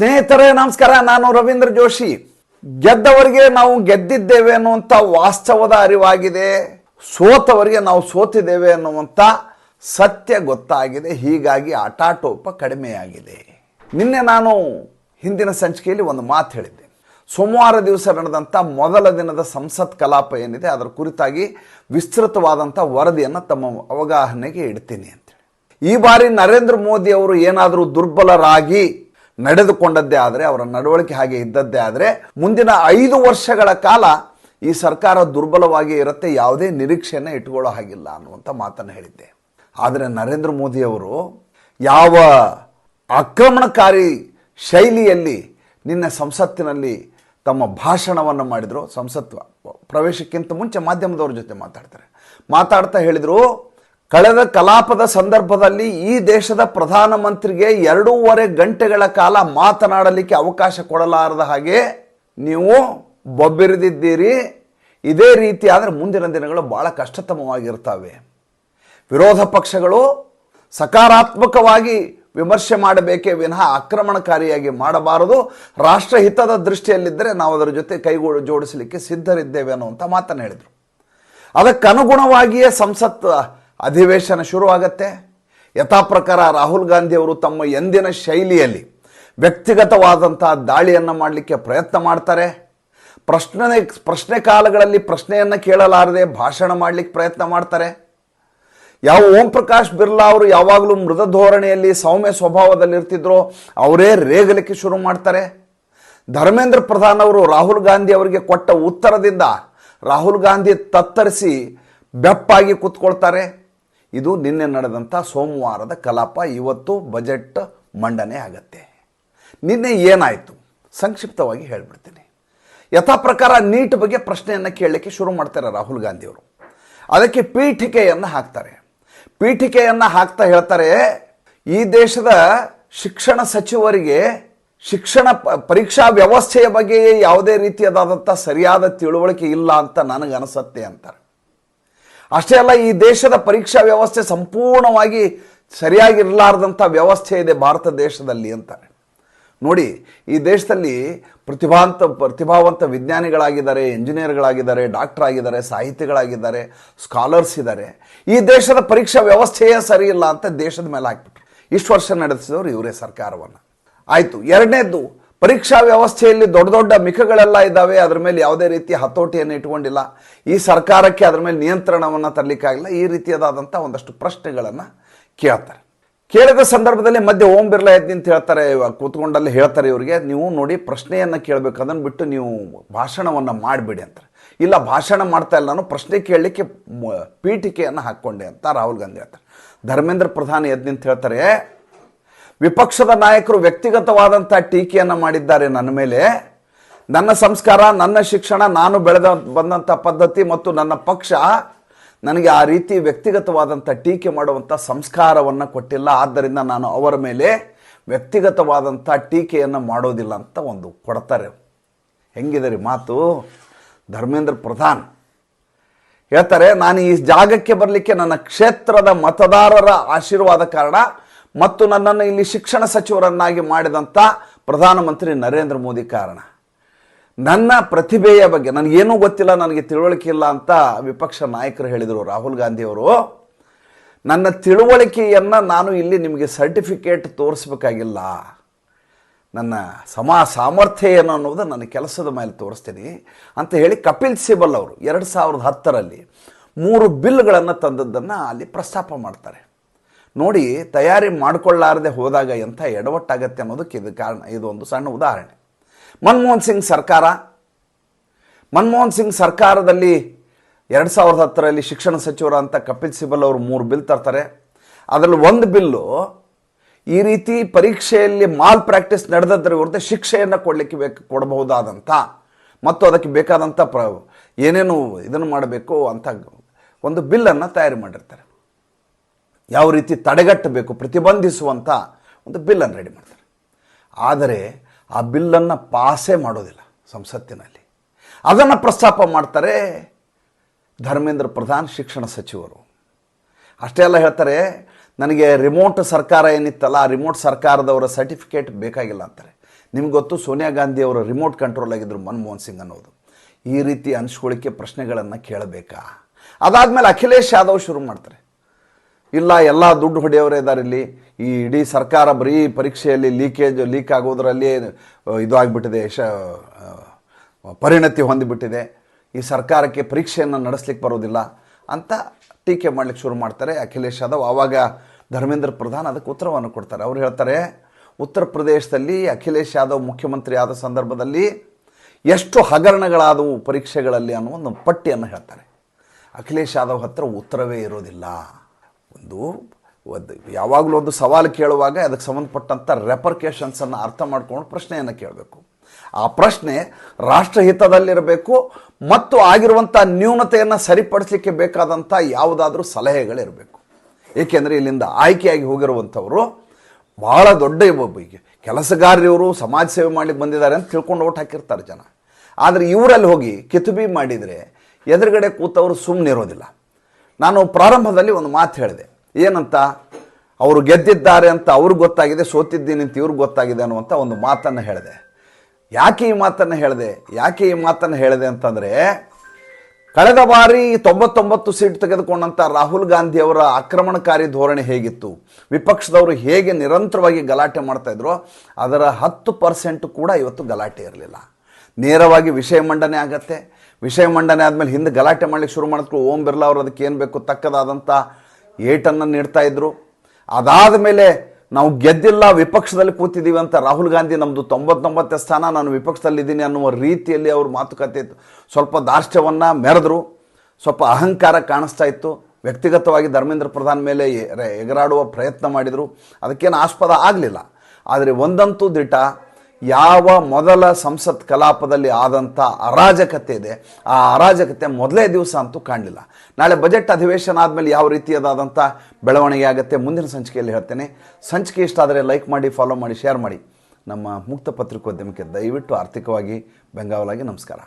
ಸ್ನೇಹಿತರೇ, ನಮಸ್ಕಾರ. ನಾನು ರವೀಂದ್ರ ಜೋಶಿ. ಗೆದ್ದವರಿಗೆ ನಾವು ಗೆದ್ದಿದ್ದೇವೆ ಅನ್ನುವಂಥ ವಾಸ್ತವದ ಅರಿವಾಗಿದೆ. ಸೋತವರಿಗೆ ನಾವು ಸೋತಿದ್ದೇವೆ ಅನ್ನುವಂಥ ಸತ್ಯ ಗೊತ್ತಾಗಿದೆ. ಹೀಗಾಗಿ ಆಟಾಟೋಪ ಕಡಿಮೆಯಾಗಿದೆ. ನಿನ್ನೆ ನಾನು ಹಿಂದಿನ ಸಂಚಿಕೆಯಲ್ಲಿ ಒಂದು ಮಾತು ಹೇಳಿದ್ದೆ. ಸೋಮವಾರ ದಿವಸ ನಡೆದಂಥ ಮೊದಲ ದಿನದ ಸಂಸತ್ ಕಲಾಪ ಏನಿದೆ, ಅದರ ಕುರಿತಾಗಿ ವಿಸ್ತೃತವಾದಂಥ ವರದಿಯನ್ನು ತಮ್ಮ ಅವಗಾಹನೆಗೆ ಇಡ್ತೀನಿ ಅಂತೇಳಿ ಈ ಬಾರಿ ನರೇಂದ್ರ ಮೋದಿ ಅವರು ಏನಾದರೂ ದುರ್ಬಲರಾಗಿ ನಡೆದುಕೊಂಡದ್ದೇ ಆದರೆ, ಅವರ ನಡವಳಿಕೆ ಹಾಗೆ ಇದ್ದದ್ದೇ ಆದರೆ, ಮುಂದಿನ ಐದು ವರ್ಷಗಳ ಕಾಲ ಈ ಸರ್ಕಾರ ದುರ್ಬಲವಾಗಿ ಇರುತ್ತೆ, ಯಾವುದೇ ನಿರೀಕ್ಷೆಯನ್ನು ಇಟ್ಕೊಳ್ಳೋ ಹಾಗಿಲ್ಲ ಅನ್ನುವಂಥ ಮಾತನ್ನು ಹೇಳಿದ್ದೆ. ಆದರೆ ನರೇಂದ್ರ ಮೋದಿಯವರು ಯಾವ ಆಕ್ರಮಣಕಾರಿ ಶೈಲಿಯಲ್ಲಿ ನಿನ್ನೆ ಸಂಸತ್ತಿನಲ್ಲಿ ತಮ್ಮ ಭಾಷಣವನ್ನು ಮಾಡಿದರು ಸಂಸತ್ವ ಪ್ರವೇಶಕ್ಕಿಂತ ಮುಂಚೆ ಮಾಧ್ಯಮದವ್ರ ಜೊತೆ ಮಾತಾಡ್ತಾರೆ. ಮಾತಾಡ್ತಾ ಹೇಳಿದರು ಕಳೆದ ಕಲಾಪದ ಸಂದರ್ಭದಲ್ಲಿ ಈ ದೇಶದ ಪ್ರಧಾನಮಂತ್ರಿಗೆ ಎರಡೂವರೆ ಗಂಟೆಗಳ ಕಾಲ ಮಾತನಾಡಲಿಕ್ಕೆ ಅವಕಾಶ ಕೊಡಲಾರದ ಹಾಗೆ ನೀವು ಬೊಬ್ಬಿರಿದಿದ್ದೀರಿ. ಇದೇ ರೀತಿ ಆದರೆ ಮುಂದಿನ ದಿನಗಳು ಭಾಳ ಕಷ್ಟತಮವಾಗಿರ್ತವೆ. ವಿರೋಧ ಪಕ್ಷಗಳು ಸಕಾರಾತ್ಮಕವಾಗಿ ವಿಮರ್ಶೆ ಮಾಡಬೇಕೇ ವಿನಃ ಆಕ್ರಮಣಕಾರಿಯಾಗಿ ಮಾಡಬಾರದು. ರಾಷ್ಟ್ರಹಿತದ ದೃಷ್ಟಿಯಲ್ಲಿದ್ದರೆ ನಾವು ಅದರ ಜೊತೆ ಕೈಗೂಡು ಜೋಡಿಸಲಿಕ್ಕೆ ಸಿದ್ಧರಿದ್ದೇವೆ ಅನ್ನುವಂಥ ಮಾತನ್ನು ಹೇಳಿದರು. ಅದಕ್ಕನುಗುಣವಾಗಿಯೇ ಸಂಸತ್ ಅಧಿವೇಶನ ಶುರುವಾಗತ್ತೆ. ಯಥಾ ಪ್ರಕಾರ ರಾಹುಲ್ ಗಾಂಧಿ ಅವರು ತಮ್ಮ ಎಂದಿನ ಶೈಲಿಯಲ್ಲಿ ವ್ಯಕ್ತಿಗತವಾದಂಥ ದಾಳಿಯನ್ನು ಮಾಡಲಿಕ್ಕೆ ಪ್ರಯತ್ನ ಮಾಡ್ತಾರೆ. ಪ್ರಶ್ನೆ ಪ್ರಶ್ನೆ ಕಾಲಗಳಲ್ಲಿ ಪ್ರಶ್ನೆಯನ್ನು ಕೇಳಲಾರದೆ ಭಾಷಣ ಮಾಡಲಿಕ್ಕೆ ಪ್ರಯತ್ನ ಮಾಡ್ತಾರೆ. ಯಾವ ಓಂ ಪ್ರಕಾಶ್ ಬಿರ್ಲಾ ಅವರು ಯಾವಾಗಲೂ ಮೃದ ಧೋರಣೆಯಲ್ಲಿ ಸೌಮ್ಯ ಸ್ವಭಾವದಲ್ಲಿ ಇರ್ತಿದ್ರೋ ಅವರೇ ರೇಗಲಿಕ್ಕೆ ಶುರು ಮಾಡ್ತಾರೆ. ಧರ್ಮೇಂದ್ರ ಪ್ರಧಾನ್ ಅವರು ರಾಹುಲ್ ಗಾಂಧಿ ಅವರಿಗೆ ಕೊಟ್ಟ ಉತ್ತರದಿಂದ ರಾಹುಲ್ ಗಾಂಧಿ ತತ್ತರಿಸಿ ಬೆಪ್ಪಾಗಿ ಕೂತ್ಕೊಳ್ತಾರೆ. ಇದು ನಿನ್ನೆ ನಡೆದಂಥ ಸೋಮವಾರದ ಕಲಾಪ. ಇವತ್ತು ಬಜೆಟ್ ಮಂಡನೆ ಆಗತ್ತೆ. ನಿನ್ನೆ ಏನಾಯಿತು? ಸಂಕ್ಷಿಪ್ತವಾಗಿ ಹೇಳ್ಬಿಡ್ತೀನಿ. ಯಥಾ ಪ್ರಕಾರ ನೀಟ್ ಬಗ್ಗೆ ಪ್ರಶ್ನೆಯನ್ನು ಕೇಳಲಿಕ್ಕೆ ಶುರು ಮಾಡ್ತಾರೆ ರಾಹುಲ್ ಗಾಂಧಿಯವರು. ಅದಕ್ಕೆ ಪೀಠಿಕೆಯನ್ನು ಹಾಕ್ತಾರೆ. ಪೀಠಿಕೆಯನ್ನು ಹಾಕ್ತಾ ಹೇಳ್ತಾರೆ, ಈ ದೇಶದ ಶಿಕ್ಷಣ ಸಚಿವರಿಗೆ ಶಿಕ್ಷಣ ಪರೀಕ್ಷಾ ವ್ಯವಸ್ಥೆಯ ಬಗ್ಗೆ ಯಾವುದೇ ರೀತಿಯಾದಂಥ ಸರಿಯಾದ ತಿಳುವಳಿಕೆ ಇಲ್ಲ ಅಂತ ನನಗೆ ಅನಿಸತ್ತೆ ಅಂತಾರೆ. ಅಷ್ಟೇ ಅಲ್ಲ, ಈ ದೇಶದ ಪರೀಕ್ಷಾ ವ್ಯವಸ್ಥೆ ಸಂಪೂರ್ಣವಾಗಿ ಸರಿಯಾಗಿರಲಾರ್ದಂಥ ವ್ಯವಸ್ಥೆ ಇದೆ ಭಾರತ ದೇಶದಲ್ಲಿ ಅಂತಾರೆ. ನೋಡಿ, ಈ ದೇಶದಲ್ಲಿ ಪ್ರತಿಭಾವಂತ ಪ್ರತಿಭಾವಂತ ವಿಜ್ಞಾನಿಗಳಾಗಿದ್ದಾರೆ ಇಂಜಿನಿಯರ್ಗಳಾಗಿದ್ದಾರೆ ಡಾಕ್ಟರ್ ಆಗಿದ್ದಾರೆ ಸಾಹಿತಿಗಳಾಗಿದ್ದಾರೆ, ಸ್ಕಾಲರ್ಸ್ ಇದ್ದಾರೆ. ಈ ದೇಶದ ಪರೀಕ್ಷಾ ವ್ಯವಸ್ಥೆಯೇ ಸರಿ ಅಂತ ದೇಶದ ಮೇಲೆ ಹಾಕ್ಬಿಟ್ರು. ಇಷ್ಟು ವರ್ಷ ನಡೆಸಿದವರು ಇವರೇ ಸರ್ಕಾರವನ್ನು. ಆಯಿತು, ಎರಡನೇದ್ದು ಪರೀಕ್ಷಾ ವ್ಯವಸ್ಥೆಯಲ್ಲಿ ದೊಡ್ಡ ದೊಡ್ಡ ಮಿಖಗಳೆಲ್ಲ ಇದ್ದಾವೆ. ಅದರ ಮೇಲೆ ಯಾವುದೇ ರೀತಿಯ ಹತೋಟಿಯನ್ನು ಇಟ್ಕೊಂಡಿಲ್ಲ ಈ ಸರ್ಕಾರಕ್ಕೆ ಅದರ ಮೇಲೆ ನಿಯಂತ್ರಣವನ್ನು ತರಲಿಕ್ಕಾಗಿಲ್ಲ. ಈ ರೀತಿಯಾದಂಥ ಒಂದಷ್ಟು ಪ್ರಶ್ನೆಗಳನ್ನು ಕೇಳ್ತಾರೆ. ಕೇಳಿದ ಸಂದರ್ಭದಲ್ಲಿ ಮಧ್ಯೆ ಓಂ ಬಿರ್ಲಾ ಎದ್ದು ಅಂತ ಹೇಳ್ತಾರೆ ಕೂತ್ಕೊಂಡಲ್ಲಿ ಹೇಳ್ತಾರೆ ಇವರಿಗೆ, ನೀವು ನೋಡಿ ಪ್ರಶ್ನೆಯನ್ನು ಕೇಳಬೇಕು. ಅದನ್ನು ಬಿಟ್ಟು ನೀವು ಭಾಷಣವನ್ನು ಮಾಡಿಬಿಡಿ ಅಂತಾರೆ. ಇಲ್ಲ, ಭಾಷಣ ಮಾಡ್ತಾ ಇಲ್ಲ ನಾನು, ಪ್ರಶ್ನೆ ಕೇಳಲಿಕ್ಕೆ ಪೀಠಿಕೆಯನ್ನು ಹಾಕ್ಕೊಂಡೆ ಅಂತ ರಾಹುಲ್ ಗಾಂಧಿ ಹೇಳ್ತಾರೆ. ಧರ್ಮೇಂದ್ರ ಪ್ರಧಾನಿ ಎದ್ದು ನಿಂತು ಹೇಳ್ತಾರೆ ವಿಪಕ್ಷದ ನಾಯಕರು ವ್ಯಕ್ತಿಗತವಾದಂಥ ಟೀಕೆಯನ್ನು ಮಾಡಿದ್ದಾರೆ ನನ್ನ ಮೇಲೆ. ನನ್ನ ಸಂಸ್ಕಾರ, ನನ್ನ ಶಿಕ್ಷಣ, ನಾನು ಬೆಳೆದ ಬಂದಂಥ ಪದ್ಧತಿ ಮತ್ತು ನನ್ನ ಪಕ್ಷ ನನಗೆ ಆ ರೀತಿ ವ್ಯಕ್ತಿಗತವಾದಂಥ ಟೀಕೆ ಮಾಡುವಂಥ ಸಂಸ್ಕಾರವನ್ನು ಕೊಟ್ಟಿಲ್ಲ. ಆದ್ದರಿಂದ ನಾನು ಅವರ ಮೇಲೆ ವ್ಯಕ್ತಿಗತವಾದಂಥ ಟೀಕೆಯನ್ನು ಮಾಡೋದಿಲ್ಲ ಅಂತ ಒಂದು ಕೊಡ್ತಾರೆ. ಹೆಂಗಿದೆ ಮಾತು? ಧರ್ಮೇಂದ್ರ ಪ್ರಧಾನ್ ಹೇಳ್ತಾರೆ, ನಾನು ಈ ಜಾಗಕ್ಕೆ ಬರಲಿಕ್ಕೆ ನನ್ನ ಕ್ಷೇತ್ರದ ಮತದಾರರ ಆಶೀರ್ವಾದ ಕಾರಣ ಮತ್ತು ನನ್ನನ್ನು ಇಲ್ಲಿ ಶಿಕ್ಷಣ ಸಚಿವರನ್ನಾಗಿ ಮಾಡಿದಂಥ ಪ್ರಧಾನಮಂತ್ರಿ ನರೇಂದ್ರ ಮೋದಿ ಕಾರಣ. ನನ್ನ ಪ್ರತಿಭೆಯ ಬಗ್ಗೆ ನನಗೇನೂ ಗೊತ್ತಿಲ್ಲ, ನನಗೆ ತಿಳುವಳಿಕೆ ಇಲ್ಲ ಅಂತ ವಿಪಕ್ಷ ನಾಯಕರು ಹೇಳಿದರು ರಾಹುಲ್ ಗಾಂಧಿಯವರು ನನ್ನ ತಿಳುವಳಿಕೆಯನ್ನು ನಾನು ಇಲ್ಲಿ ನಿಮಗೆ ಸರ್ಟಿಫಿಕೇಟ್ ತೋರಿಸ್ಬೇಕಾಗಿಲ್ಲ. ನನ್ನ ಸಮಾ ಸಾಮರ್ಥ್ಯ ಏನು ಅನ್ನೋದು ನನ್ನ ಕೆಲಸದ ಮೇಲೆ ತೋರಿಸ್ತೀನಿ ಅಂತ ಹೇಳಿ ಕಪಿಲ್ ಸಿಬಲ್ ಅವರು ಎರಡು ಸಾವಿರದ ಹತ್ತರಲ್ಲಿ ಮೂರು ಬಿಲ್ಗಳನ್ನು ತಂದದ್ದನ್ನು ಅಲ್ಲಿ ಪ್ರಸ್ತಾಪ ಮಾಡ್ತಾರೆ. ನೋಡಿ, ತಯಾರಿ ಮಾಡಿಕೊಳ್ಳಾರದೆ ಹೋದಾಗ ಎಂಥ ಎಡವಟ್ಟಾಗತ್ತೆ ಅನ್ನೋದಕ್ಕೆ ಇದು ಕಾರಣ. ಇದು ಒಂದು ಸಣ್ಣ ಉದಾಹರಣೆ. ಮನಮೋಹನ್ ಸಿಂಗ್ ಸರ್ಕಾರ. ಮನಮೋಹನ್ ಸಿಂಗ್ ಸರ್ಕಾರದಲ್ಲಿ ಎರಡು ಸಾವಿರದ ಹತ್ತರಲ್ಲಿ ಶಿಕ್ಷಣ ಸಚಿವರು ಅಂತ ಕಪಿಲ್ ಸಿಬಲ್ ಅವರು ಮೂರು ಬಿಲ್ ತರ್ತಾರೆ. ಅದರಲ್ಲಿ ಒಂದು ಬಿಲ್ಲು ಈ ರೀತಿ ಪರೀಕ್ಷೆಯಲ್ಲಿ ಮಾಲ್ ಪ್ರಾಕ್ಟೀಸ್ ನಡೆದದ್ರ ವಿರುದ್ಧ ಶಿಕ್ಷೆಯನ್ನು ಕೊಡಲಿಕ್ಕೆ ಬೇಕು ಕೊಡಬಹುದಾದಂಥ ಮತ್ತು ಅದಕ್ಕೆ ಬೇಕಾದಂಥ ಪ್ರ ಏನೇನು ಇದನ್ನು ಮಾಡಬೇಕು ಅಂತ ಒಂದು ಬಿಲ್ಲನ್ನು ತಯಾರಿ ಮಾಡಿರ್ತಾರೆ. ಯಾವ ರೀತಿ ತಡೆಗಟ್ಟಬೇಕು ಪ್ರತಿಬಂಧಿಸುವಂಥ ಒಂದು ಬಿಲ್ಲನ್ನು ರೆಡಿ ಮಾಡ್ತಾರೆ. ಆದರೆ ಆ ಬಿಲ್ಲನ್ನು ಪಾಸೇ ಮಾಡೋದಿಲ್ಲ ಸಂಸತ್ತಿನಲ್ಲಿ. ಅದನ್ನು ಪ್ರಸ್ತಾಪ ಮಾಡ್ತಾರೆ ಧರ್ಮೇಂದ್ರ ಪ್ರಧಾನ್ ಶಿಕ್ಷಣ ಸಚಿವರು. ಅಷ್ಟೇ ಅಲ್ಲ ಹೇಳ್ತಾರೆ, ನನಗೆ ರಿಮೋಟ್ ಸರ್ಕಾರ ಏನಿತ್ತಲ್ಲ, ಆ ರಿಮೋಟ್ ಸರ್ಕಾರದವರ ಸರ್ಟಿಫಿಕೇಟ್ ಬೇಕಾಗಿಲ್ಲ ಅಂತಾರೆ. ನಿಮ್ಗೆ ಗೊತ್ತು, ಸೋನಿಯಾ ಗಾಂಧಿ ಅವರ ರಿಮೋಟ್ ಕಂಟ್ರೋಲ್ ಆಗಿದ್ರು ಮನಮೋಹನ್ ಸಿಂಗ್ ಅನ್ನೋದು. ಈ ರೀತಿ ಅನಿಸ್ಕೊಳ್ಳಿಕ್ಕೆ ಪ್ರಶ್ನೆಗಳನ್ನು ಕೇಳಬೇಕಾ? ಅದಾದಮೇಲೆ ಅಖಿಲೇಶ್ ಯಾದವ್ ಶುರು ಮಾಡ್ತಾರೆ. ಇಲ್ಲ, ಎಲ್ಲ ದುಡ್ಡು ಹೊಡೆಯವರೇ ಇದ್ದಾರೆ ಇಲ್ಲಿ. ಈ ಇಡೀ ಸರ್ಕಾರ ಬರೀ ಪರೀಕ್ಷೆಯಲ್ಲಿ ಲೀಕೇಜ್ ಲೀಕ್ ಆಗೋದ್ರಲ್ಲಿ ಇದು ಆಗಿಬಿಟ್ಟಿದೆ, ಶ ಪರಿಣತಿ ಹೊಂದಿಬಿಟ್ಟಿದೆ. ಈ ಸರ್ಕಾರಕ್ಕೆ ಪರೀಕ್ಷೆಯನ್ನು ನಡೆಸ್ಲಿಕ್ಕೆ ಬರೋದಿಲ್ಲ ಅಂತ ಟೀಕೆ ಮಾಡ್ಲಿಕ್ಕೆ ಶುರು ಮಾಡ್ತಾರೆ. ಅಖಿಲೇಶ್ ಯಾದವ್ ಆವಾಗ ಧರ್ಮೇಂದ್ರ ಪ್ರಧಾನ್ ಅದಕ್ಕೆ ಉತ್ತರವನ್ನು ಕೊಡ್ತಾರೆ. ಅವ್ರು ಹೇಳ್ತಾರೆ, ಉತ್ತರ ಪ್ರದೇಶದಲ್ಲಿ ಅಖಿಲೇಶ್ ಯಾದವ್ ಮುಖ್ಯಮಂತ್ರಿ ಆದ ಸಂದರ್ಭದಲ್ಲಿ ಎಷ್ಟು ಹಗರಣಗಳಾದವು ಪರೀಕ್ಷೆಗಳಲ್ಲಿ ಅನ್ನೋ ಒಂದು ಪಟ್ಟಿಯನ್ನು ಹೇಳ್ತಾರೆ. ಅಖಿಲೇಶ್ ಯಾದವ್ ಹತ್ರ ಉತ್ತರವೇ ಇರೋದಿಲ್ಲ. ಒಂದು ಒಂದು ಯಾವಾಗಲೂ ಒಂದು ಸವಾಲು ಕೇಳುವಾಗ ಅದಕ್ಕೆ ಸಂಬಂಧಪಟ್ಟಂಥ ರೆಪರ್ಕೇಷನ್ಸನ್ನು ಅರ್ಥ ಮಾಡ್ಕೊಂಡು ಪ್ರಶ್ನೆಯನ್ನು ಕೇಳಬೇಕು. ಆ ಪ್ರಶ್ನೆ ರಾಷ್ಟ್ರಹಿತದಲ್ಲಿರಬೇಕು ಮತ್ತು ಆಗಿರುವಂಥ ನ್ಯೂನತೆಯನ್ನು ಸರಿಪಡಿಸಲಿಕ್ಕೆ ಬೇಕಾದಂಥ ಯಾವುದಾದ್ರೂ ಸಲಹೆಗಳಿರಬೇಕು. ಏಕೆಂದರೆ ಇಲ್ಲಿಂದ ಆಯ್ಕೆಯಾಗಿ ಹೋಗಿರುವಂಥವರು ಭಾಳ ದೊಡ್ಡ ಕೆಲಸಗಾರರಿವರು ಸಮಾಜ ಸೇವೆ ಮಾಡ್ಲಿಕ್ಕೆ ಬಂದಿದ್ದಾರೆ ಅಂತ ತಿಳ್ಕೊಂಡು ಓಟ್ ಹಾಕಿರ್ತಾರೆ ಜನ. ಆದರೆ ಇವರಲ್ಲಿ ಹೋಗಿ ಕಿತುಬಿ ಮಾಡಿದರೆ ಎದುರುಗಡೆ ಕೂತವರು ಸುಮ್ಮನಿರೋದಿಲ್ಲ ನಾನು ಪ್ರಾರಂಭದಲ್ಲಿ ಒಂದು ಮಾತು ಹೇಳಿದೆ. ಏನಂತ? ಅವರು ಗೆದ್ದಿದ್ದಾರೆ ಅಂತ ಅವ್ರಿಗೆ ಗೊತ್ತಾಗಿದೆ, ಸೋತಿದ್ದೀನಿ ಅಂತ ಇವ್ರಿಗೆ ಗೊತ್ತಾಗಿದೆ ಅನ್ನುವಂಥ ಒಂದು ಮಾತನ್ನು ಹೇಳಿದೆ. ಯಾಕೆ ಈ ಮಾತನ್ನು ಹೇಳಿದೆ? ಯಾಕೆ ಈ ಮಾತನ್ನು ಹೇಳಿದೆ ಅಂತಂದರೆ, ಕಳೆದ ಬಾರಿ ತೊಂಬತ್ತೊಂಬತ್ತು ಸೀಟ್ ತೆಗೆದುಕೊಂಡಂಥ ರಾಹುಲ್ ಗಾಂಧಿಯವರ ಆಕ್ರಮಣಕಾರಿ ಧೋರಣೆ ಹೇಗಿತ್ತು? ವಿಪಕ್ಷದವರು ಹೇಗೆ ನಿರಂತರವಾಗಿ ಗಲಾಟೆ ಮಾಡ್ತಾ ಇದ್ರು, ಅದರ ಹತ್ತು ಪರ್ಸೆಂಟ್ ಕೂಡ ಇವತ್ತು ಗಲಾಟೆ ಇರಲಿಲ್ಲ. ನೇರವಾಗಿ ವಿಷಯ ಮಂಡನೆ ಆಗತ್ತೆ ವಿಷಯ ಮಂಡನೆ ಆದಮೇಲೆ ಹಿಂದೆ ಗಲಾಟೆ ಮಾಡ್ಲಿಕ್ಕೆ ಶುರು ಮಾಡಿದ್ರು. ಓಂ ಬಿರ್ಲಾ ಅವರು ಅದಕ್ಕೆ ಏನು ಬೇಕು ತಕ್ಕದಾದಂಥ ಏಟನ್ನು ನೀಡ್ತಾ ಇದ್ರು. ಅದಾದ ಮೇಲೆ ನಾವು ಗೆದ್ದಿಲ್ಲ, ವಿಪಕ್ಷದಲ್ಲಿ ಕೂತಿದ್ದೀವಿ ಅಂತ ರಾಹುಲ್ ಗಾಂಧಿ ನಮ್ಮದು ತೊಂಬತ್ತೊಂಬತ್ತನೇ ಸ್ಥಾನ, ನಾನು ವಿಪಕ್ಷದಲ್ಲಿದ್ದೀನಿ ಅನ್ನುವ ರೀತಿಯಲ್ಲಿ ಅವ್ರ ಮಾತುಕತೆ ಇತ್ತು. ಸ್ವಲ್ಪ ದಾರ್ಷ್ಟ್ಯವನ್ನು ಮೆರೆದ್ರು. ಸ್ವಲ್ಪ ಅಹಂಕಾರ ಕಾಣಿಸ್ತಾ ಇತ್ತು. ವ್ಯಕ್ತಿಗತವಾಗಿ ಧರ್ಮೇಂದ್ರ ಪ್ರಧಾನ್ ಮೇಲೆ ಎಗರಾಡುವ ಪ್ರಯತ್ನ ಮಾಡಿದರು. ಅದಕ್ಕೇನು ಆಸ್ಪದ ಆಗಲಿಲ್ಲ. ಆದರೆ ಒಂದಂತೂ ದಿಟ ಯಾವ ಮೊದಲ ಸಂಸತ್ ಕಲಾಪದಲ್ಲಿ ಆದಂಥ ಅರಾಜಕತೆ ಇದೆ, ಆ ಅರಾಜಕತೆ ಮೊದಲೇ ದಿವಸ ಅಂತೂ ಕಾಣಲಿಲ್ಲ. ನಾಳೆ ಬಜೆಟ್ ಅಧಿವೇಶನ ಆದಮೇಲೆ ಯಾವ ರೀತಿಯದಾದಂಥ ಬೆಳವಣಿಗೆ ಆಗುತ್ತೆ ಮುಂದಿನ ಸಂಚಿಕೆಯಲ್ಲಿ ಹೇಳ್ತೇನೆ. ಸಂಚಿಕೆ ಇಷ್ಟ ಆದರೆ ಲೈಕ್ ಮಾಡಿ ಫಾಲೋ ಮಾಡಿ ಶೇರ್ ಮಾಡಿ. ನಮ್ಮ ಮುಕ್ತ ಪತ್ರಿಕೋದ್ಯಮಕ್ಕೆ ದಯವಿಟ್ಟು ಆರ್ಥಿಕವಾಗಿ ಬೆಂಗಾವಲಾಗಿ ನಮಸ್ಕಾರ.